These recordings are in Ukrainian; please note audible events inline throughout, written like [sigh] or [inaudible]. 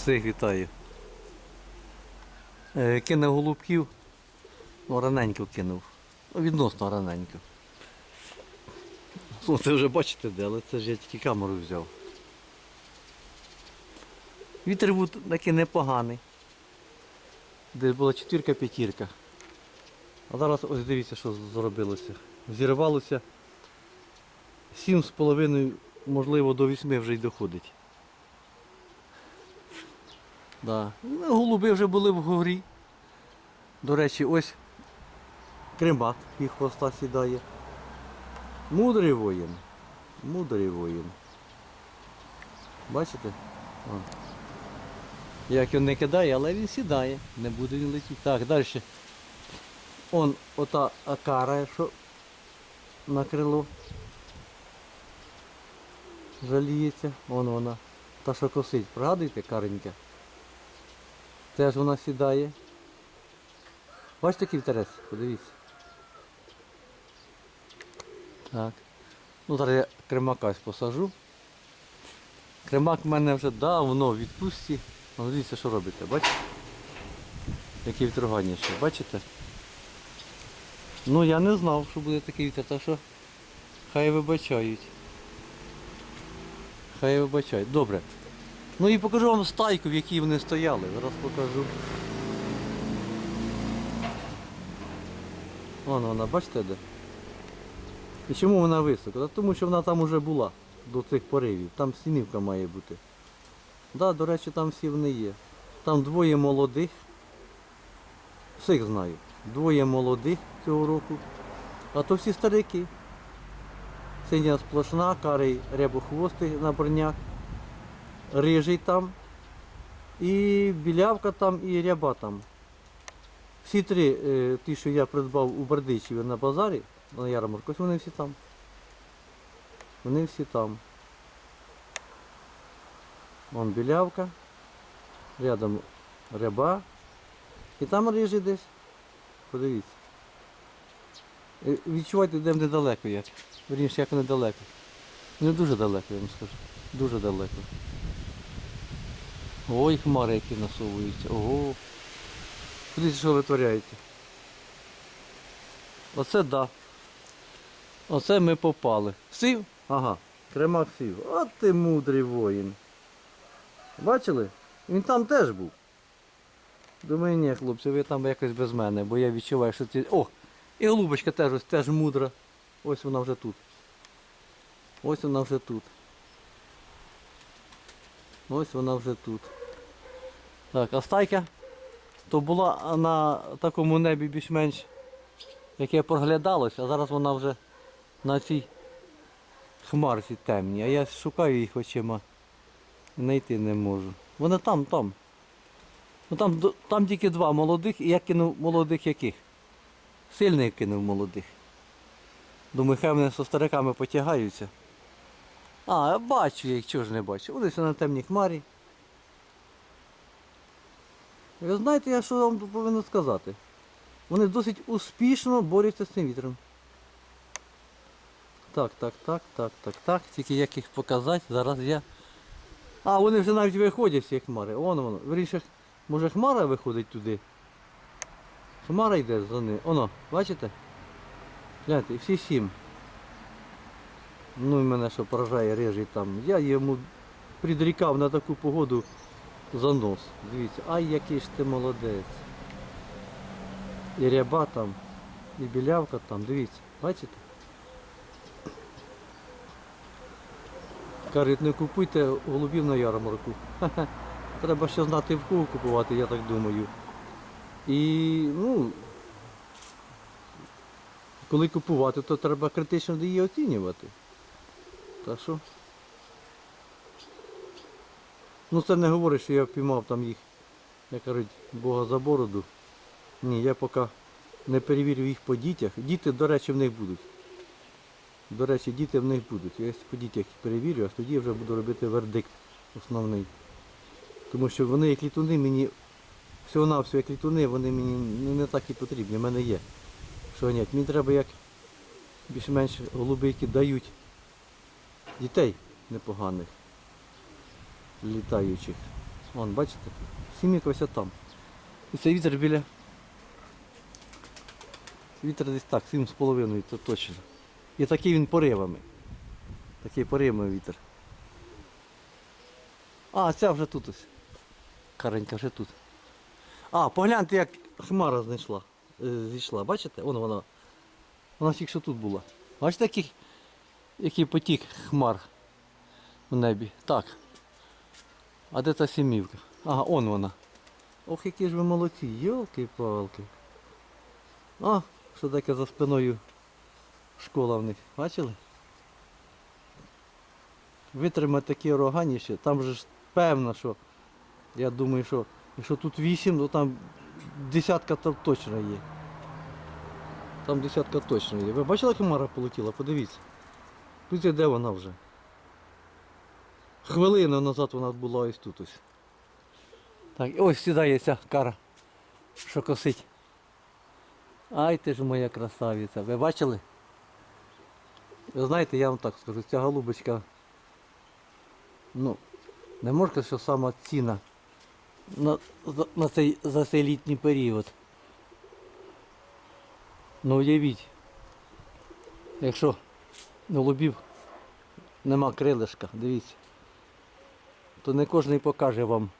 Всіх вітаю. Е, кинув голубків. Ну, раненько кинув. Ну, відносно раненько. Ну, це вже бачите де, але це ж я тільки камеру взяв. Вітер був такий непоганий. Десь була четвірка-п'ятірка. А зараз ось дивіться, що зробилося. Зірвалося 7,5, можливо, до 8 вже й доходить. Да. Ну, Голуби вже були в горі. До речі, ось кремак і хвоста сідає. Мудрий воїн. Мудрий воїн. Бачите? О. Як він не кидає, але він сідає. Не буде він летіти. Так, далі. Он ота акара, що на крило. Жаліється. Вон вона. Та що косить. Пригадуєте, каренька? Теж вона сідає. Бачите, який вітерець? Подивіться. Так. Ну, зараз я кремака посажу. Кремак в мене вже давно в відпустці. Ну, дивіться, що робите, бачите? Який вітроганіше, бачите? Ну я не знав, що буде такий вітер, так що хай вибачають. Хай вибачають. Добре. Ну і покажу вам стайку, в якій вони стояли. Зараз покажу. Вон вона, бачите де? І чому вона висока? Тому що вона там уже була до цих поривів. Там стінівка має бути. Да, до речі, там всі вони є. Там двоє молодих. Всіх знаю. Двоє молодих цього року. А то всі старики. Синя сплошна, карий рябохвостий на броняк рижий там, і білявка там, і ряба там. Всі три, е, ті, що я придбав у Бердичеві на базарі, на ярмарку, ось вони всі там. Вони всі там. Вон білявка, рядом ряба. І там рижий десь. Подивіться. Е, Відчувайте, де вони далеко як. Вірніше, як вони далеко. Не дуже далеко, я вам скажу. Дуже далеко. Ой, хмари які насовуються. Ого. Подивіться, що витворяється. Оце да. Оце ми попали. Сів? Ага. Кремак сів. От ти мудрий воїн. Бачили? Він там теж був. Думаю, ні, хлопці, ви там якось без мене, бо я відчуваю, що ці. О! І голубочка теж ось теж мудра. Ось вона вже тут. Ось вона вже тут. Ось вона вже тут. Так, а стайка то була на такому небі більш-менш, яке проглядалось, а зараз вона вже на цій хмарці темній. А я шукаю їх очима. Знайти не можу. Вони там, там. Ну там, там тільки два молодих, і я кинув молодих яких? Сильних кинув молодих. Думаю, хай вони зі стариками потягаються. А, я бачу їх, чого ж не бачу. Вони все на темній хмарі. Ви знаєте, я що вам повинен сказати? Вони досить успішно борються з цим вітром. Так, так, так, так, так, так. Тільки як їх показати, зараз я. А, вони вже навіть виходять цієї хмари. Воно воно. Вірніше, може хмара виходить туди. Хмара йде за ними. Оно, бачите? Гляньте, всі сім. Ну і мене що поражає рижий там. Я йому підрікав на таку погоду занос. Дивіться, ай який ж ти молодець. І ряба там, і білявка там, дивіться, бачите? Кажуть, не купуйте голубів на ярмарку. [laughs] Треба ще знати в кого купувати, я так думаю. І ну, коли купувати, то треба критично її оцінювати. Так що. Ну це не говорить, що я впіймав там їх, як кажуть, Бога за бороду. Ні, я поки не перевірю їх по дітях. Діти, до речі, в них будуть. До речі, діти в них будуть. Я по дітях перевірю, а тоді вже буду робити вердикт основний. Тому що вони як літуни мені, всього-навсього як літуни, вони мені не, не так і потрібні. В мене є. Що ганять. Мені треба як більш-менш голуби, які дають дітей непоганих, літаючих. Вон, бачите? Сімік ось там. І це вітер біля. Вітер десь так, 7,5, це точно. І такий він поривами. Такий поривами вітер. А, ця вже тут ось. Каренька вже тут. А, погляньте, як хмара знайшла. е, Зійшла. Бачите? Вон вона. Вона тільки що тут була. Бачите, який, який потік хмар у небі. Так. А де та сімівка? Ага, он вона. Ох, які ж ви молодці, йолки-палки. А, що таке за спиною школа в них. Бачили? Витримати такі ураганіші, там же ж певно, що я думаю, що якщо тут вісім, то там десятка там точно є. Там десятка точно є. Ви бачили, як хмара полетіла? Подивіться. Тут де вона вже. Хвилину назад вона була ось тут ось. Так, ось сідає ця кара, що косить. Ай ти ж моя красавиця. Ви бачили? Ви знаєте, я вам так скажу, ця голубочка, ну, не можна що сама ціна на, на цей, за цей літній період. Ну уявіть, якщо голубів нема крилишка, дивіться, то не кожен покаже вам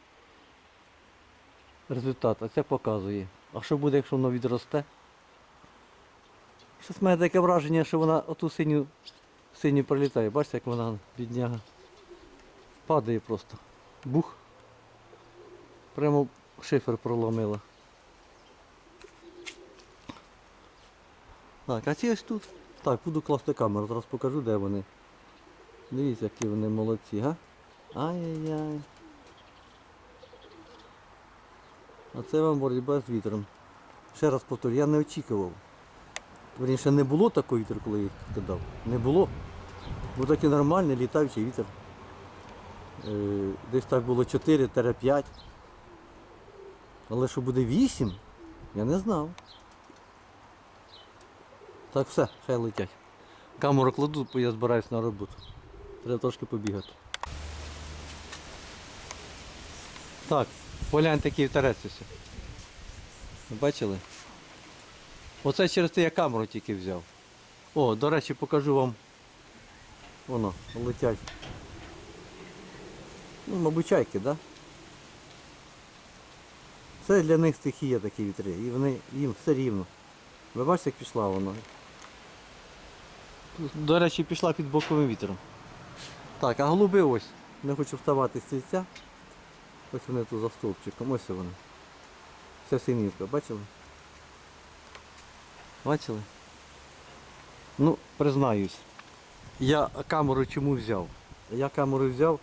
результат, а це показує. А що буде, якщо воно відросте? Щось має таке враження, що вона оту синю, синю прилітає. Бачите, як вона бідняга. Падає просто. Бух. Прямо шифер проломила. Так, а ці ось тут. Так, буду класти камеру, зараз покажу, де вони. Дивіться, які вони молодці, га? Ай-яй-яй. А це вам боротьба з вітром. Ще раз повторю, я не очікував. Верніше, не було такого вітру, коли я їх кидав. Не було. Був такий нормальний літаючий вітер. Е, Десь так було 4-5. Але що буде 8, я не знав. Так все, хай летять. Камеру кладу, бо я збираюсь на роботу. Треба трошки побігати. Так, погляньте, який вітерець ось. Бачили? Оце через те я камеру тільки взяв. О, до речі, покажу вам. Воно, летять. Ну, мабуть, чайки, так? Да? Це для них стихія такі вітри. І вони їм все рівно. Ви бачите, як пішла вона? До речі, пішла під боковим вітром. Так, а голуби ось. Не хочу вставати з стільця. Ось вони тут за стовпчиком, ось вони. Це синівка, бачили? Бачили? Ну, признаюсь. Я камеру чому взяв? Я камеру взяв,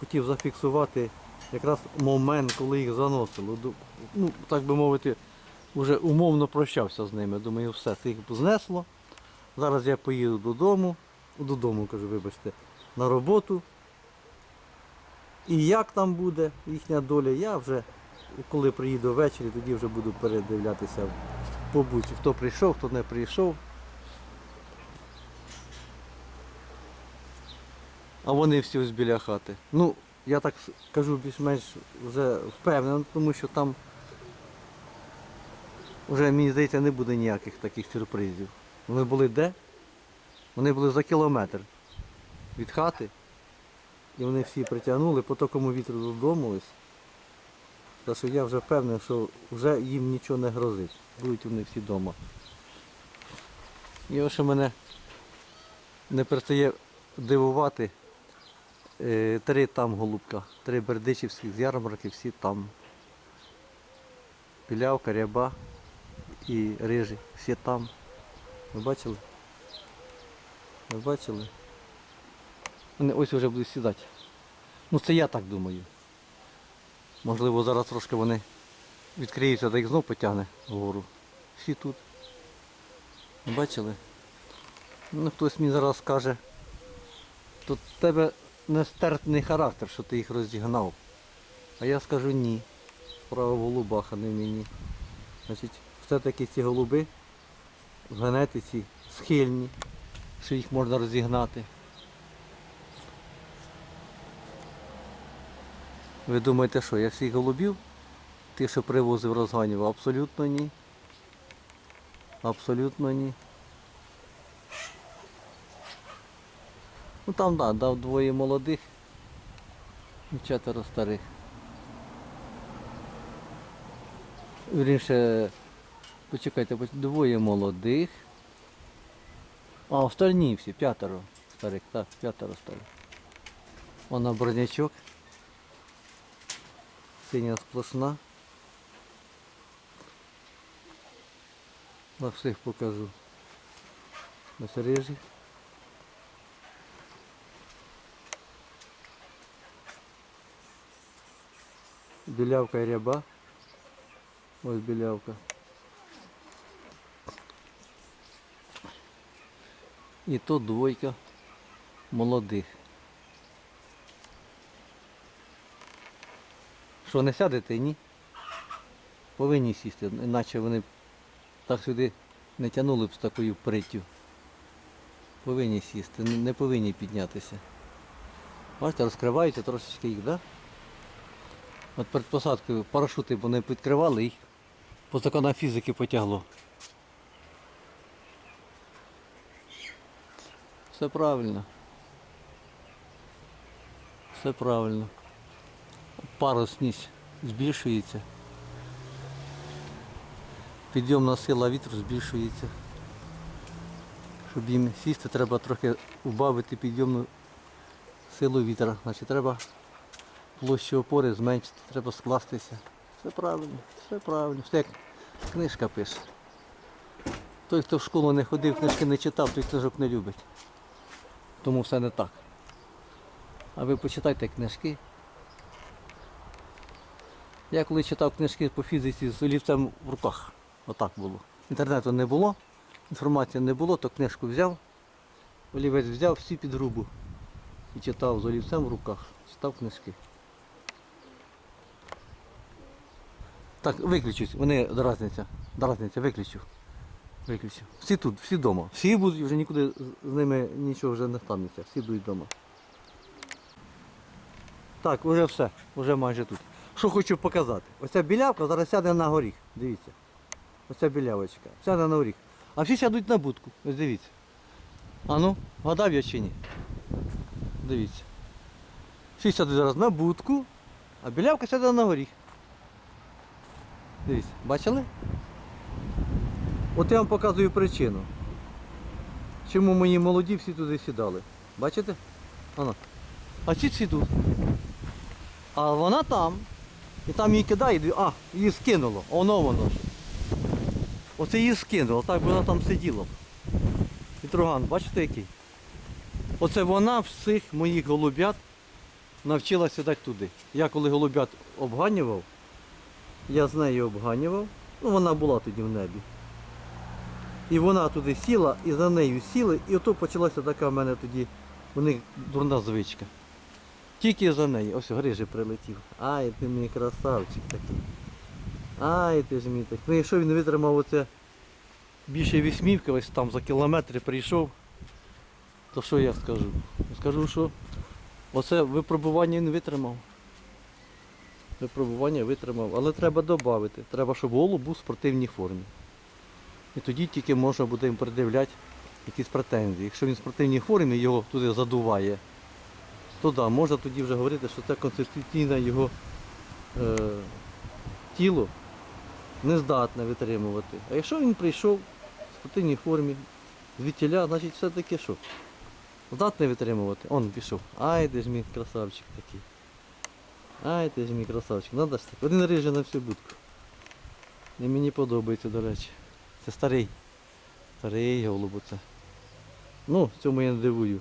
хотів зафіксувати якраз момент, коли їх заносило. Ну, так би мовити, вже умовно прощався з ними. Думаю, все, це їх знесло. Зараз я поїду додому, додому кажу, вибачте, на роботу. І як там буде їхня доля, я вже, коли приїду ввечері, тоді вже буду передивлятися по буці, хто прийшов, хто не прийшов. А вони всі ось біля хати. Ну, я так кажу більш-менш вже впевнено, тому що там вже, мені здається, не буде ніяких таких сюрпризів. Вони були де? Вони були за кілометр від хати. І вони всі притягнули по такому вітру додому ось. Що я вже впевнений, що вже їм нічого не грозить. Будуть вони всі вдома. І ось мене не перестає дивувати. е, Три там голубка, три бердичівських з ярмарки, всі там. Пілявка, ряба і рижі, всі там. Ви бачили? Ви бачили? Вони ось вже будуть сідати. Ну це я так думаю. Можливо, зараз трошки вони відкриються, та їх знов потягне вгору. Всі тут. Бачили? Ну хтось мені зараз скаже, то в тебе нестерпний характер, що ти їх розігнав. А я скажу ні. Справа в голубах, а не в мені. Значить, все-таки ці голуби в генетиці схильні, що їх можна розігнати. Ви думаєте, що я всіх голубів, тих, що привозив, розганював? Абсолютно ні. Абсолютно ні. Ну там да, дав двоє молодих і четверо старих. Вірніше, почекайте, двоє молодих. А, остальні всі, п'ятеро старих, так, п'ятеро старих. Вона бронячок. Синя сплошна. На всіх покажу. Ось рижі. Білявка і ряба. Ось білявка. І тут двойка молодих. Що не сядете, ні? Повинні сісти, іначе вони так сюди не тягнули б з такою приттю. Повинні сісти, не повинні піднятися. Бачите, розкриваються трошечки їх, так? От перед посадкою парашути вони підкривали їх по законам фізики потягло. Все правильно. Все правильно. Парусність збільшується. Підйомна сила вітру збільшується. Щоб їм сісти, треба трохи убавити підйомну силу вітра. Значить треба площу опори зменшити, треба скластися. Все правильно, все правильно. Все як книжка пише. Той, хто в школу не ходив, книжки не читав, той книжок не любить. Тому все не так. А ви почитайте книжки. Я коли читав книжки по фізиці з олівцем в руках, отак було. Інтернету не було, інформації не було, то книжку взяв, олівець взяв всі під грубу і читав з олівцем в руках, читав книжки. Так, виключусь, вони дразниця, дразниця, виключив. Виключив. Всі тут, всі вдома. Всі будуть, вже нікуди з ними нічого вже не станеться, всі будуть вдома. Так, вже все, вже майже тут. Що хочу показати? Оця білявка зараз сяде на горіх. Дивіться. Оця білявочка. Сяде на горіх. А всі сядуть на будку. Ось дивіться. А ну, гадав я чи ні? Дивіться. Всі сядуть зараз на будку, а білявка сяде на горіх. Дивіться, бачили? От я вам показую причину. Чому мої молоді всі туди сідали. Бачите? Ано. А ці всі тут. А вона там. І там її кидає, а, її скинуло. Оно воно ж. Оце її скинуло, так би вона там сиділа. б. Вітруган, бачите який? Оце вона всіх моїх голубят навчила сідати туди. Я коли голубят обганював, я з нею обганював, ну вона була тоді в небі. І вона туди сіла, і за нею сіли, і ото почалася така в мене тоді, у них дурна звичка. Тільки за неї. Ось грижі прилетів. Ай, ти мій красавчик такий. Ай, ти ж мій такий. Ну якщо він витримав оце більше вісьмівки, ось там за кілометри прийшов, то що я скажу? Скажу, що оце випробування він витримав. Випробування витримав. Але треба додати. Треба, щоб голуб був в спортивній формі. І тоді тільки можна буде їм придивляти якісь претензії. Якщо він в спортивній формі його туди задуває, то да, можна тоді вже говорити, що це конституційне його е, тіло не здатне витримувати. А якщо він прийшов в спортивній формі, звідтіля, значить все-таки що? Здатний витримувати. Он пішов. Ай, ти ж мій красавчик такий. Ай, ти ж мій красавчик. Надо ж так. Один рижий на всю будку. І мені подобається, до речі. Це старий. Старий голуб це. Ну, цьому я не дивую.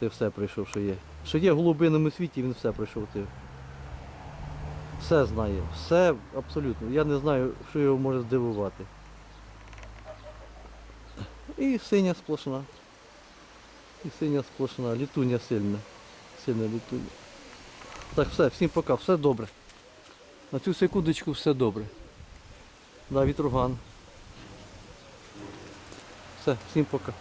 Це все прийшов, що є. Що є в голубинному світі, він все пройшов. Це. Все знає. Все абсолютно. Я не знаю, що його може здивувати. І синя сплошна. І синя сплошна. Літуня сильна. Сильна літуня. Так, все, всім пока, все добре. На цю секундочку все добре. Да, вітруган. Все, всім пока.